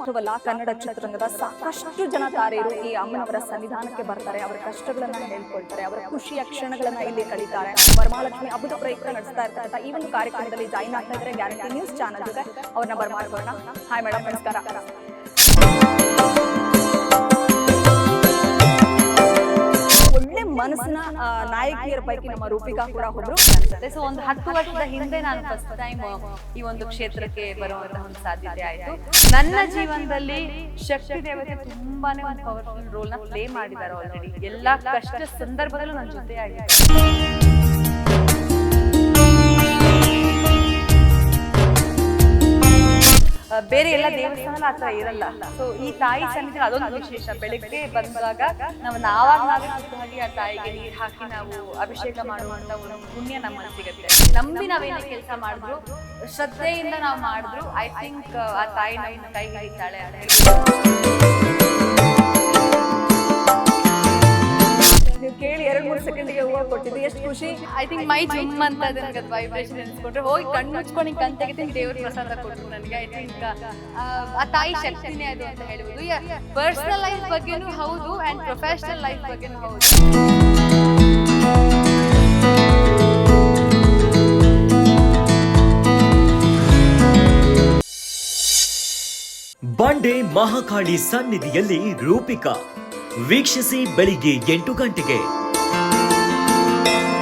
ಮಾತ್ರವಲ್ಲ ಕನ್ನಡ ಚಿತ್ರರಂಗದ ಸಾಕಷ್ಟು ಜನ ತಾರೆಯರು ಈ ಅಮ್ಮನವರ ಸನ್ನಿಧಾನಕ್ಕೆ ಬರ್ತಾರೆ, ಅವರ ಕಷ್ಟಗಳನ್ನ ಹೇಳ್ಕೊಳ್ತಾರೆ, ಅವರ ಖುಷಿಯ ಕ್ಷಣಗಳನ್ನ ಇಲ್ಲಿ ಕಳೀತಾರೆ. ವರಮಹಾಲಕ್ಷ್ಮಿ ಹಬ್ಬದ ಪ್ರಯತ್ನ ನಡೆಸ್ತಾ ಇರ್ತಕ್ಕಂಥ ಈ ಒಂದು ಕಾರ್ಯಕ್ರಮದಲ್ಲಿ ಜಾಯಿನ್ ಆಗ್ತಾ ಇದ್ದಾರೆ ಗ್ಯಾರಂಟಿ ನ್ಯೂಸ್ ಚಾನಲ್ ಅವ್ರನ್ನ ಬರ್ಮಾಡ್ಕೊಳ್ಳೋಣ. ಹಾಯ್ ಮೇಡಮ್ ನಮಸ್ಕಾರ. ಮನಸ್ಸಿನ ನಾಯಕಿಯರ ಪೈಕಿ ನಮ್ಮ ರೂಪಿಕಾ ಕೂಡ ಒಬ್ರು. ಸೊ ಒಂದು ಹತ್ತು ವರ್ಷದ ಹಿಂದೆ ನಾನು ಫಸ್ಟ್ ಟೈಮ್ ಈ ಒಂದು ಕ್ಷೇತ್ರಕ್ಕೆ ಬರುವಂತಹ ಒಂದು ಸಾಧ್ಯತೆ ಆಯ್ತು. ನನ್ನ ಜೀವನದಲ್ಲಿ ಶಕ್ತಿ ದೇವತೆ ತುಂಬಾನೇ ಒಂದು ಪವರ್ಫುಲ್ ರೋಲ್ನ ಪ್ಲೇ ಮಾಡಿದ್ದಾರೆ ಆಲ್ರೆಡಿ ಎಲ್ಲಾ ಕಷ್ಟ ಸಂದರ್ಭದಲ್ಲೂ ನನ್ನ ಜೊತೆ ಆಗಿದೆ ಬೇರೆ ಎಲ್ಲ ದೇವಸ್ಥಾನ ಆತರ ಇರಲ್ಲ. ಸೊ ಈ ತಾಯಿ ಸನ್ನಿಧಿ ಅದೊಂದು ವಿಶೇಷ. ಬೆಳಗ್ಗೆ ಬಂದಾಗ ನಾವು ನಾವಾಗ ನಾವೇ ಆ ತಾಯಿಗೆ ನೀರು ಹಾಕಿ ನಾವು ಅಭಿಷೇಕ ಮಾಡುವಂತ ಒಂದು ಪುಣ್ಯ ನಮ್ಮಲ್ಲಿ ಸಿಗುತ್ತೆ ನಂಬಿ ನಾವೇನೇ ಕೆಲಸ ಮಾಡಿದ್ರು, ಶ್ರದ್ಧೆಯಿಂದ ನಾವು ಮಾಡಿದ್ರು ಐ ಥಿಂಕ್ ಆ ತಾಯಿ ನಮ್ಮ ಕೈ ಹಿಡಿತಾಳೆ ಅಂತ ಹೇಳಿ ಮೂರು ಸೆಕೆಂಡ್ಗೆ ಹೂವು ಕೊಟ್ಟಿದ್ದು. ಎಷ್ಟು ಖುಷಿ. ಐ ಥಿಂಕ್ ಮೈ ಜುಮ್ ಅಂತ ನನಗೆ ಅದು ವೈಬ್ರೇಷನ್ ಅನ್ಸ್ಕೊಂಡ್ರೆ. ಹೋಗಿ ಕಣ್ಣು ಮುಚ್ಕೊಂಡು ಹಿಂಗೆ ಕಣ್ ತೆಗಿತೀನಿ ದೇವ್ರ ಪ್ರಸಾದ ಕೊಟ್ಟರು ನನಗೆ. ಐ ಥಿಂಕ್ ಆ ತಾಯಿ ಶಕ್ತಿನೇ ಅದು ಅಂತ ಹೇಳ್ಬೋದು. ಪರ್ಸನಲ್ ಲೈಫ್ ಬಗ್ಗೆನೂ ಹೌದು ಆ್ಯಂಡ್ ಪ್ರೊಫೆಷನಲ್ ಲೈಫ್ ಬಗ್ಗೆನೂ ಹೌದು. ಬಂಡೆ ಮಹಾಕಾಳಿ ಸನ್ನಿಧಿಯಲ್ಲಿ ರೂಪಿಕಾ. ವೀಕ್ಷಿಸಿ ಬೆಳಿಗ್ಗೆ ಎಂಟು ಗಂಟೆಗೆ. Thank you.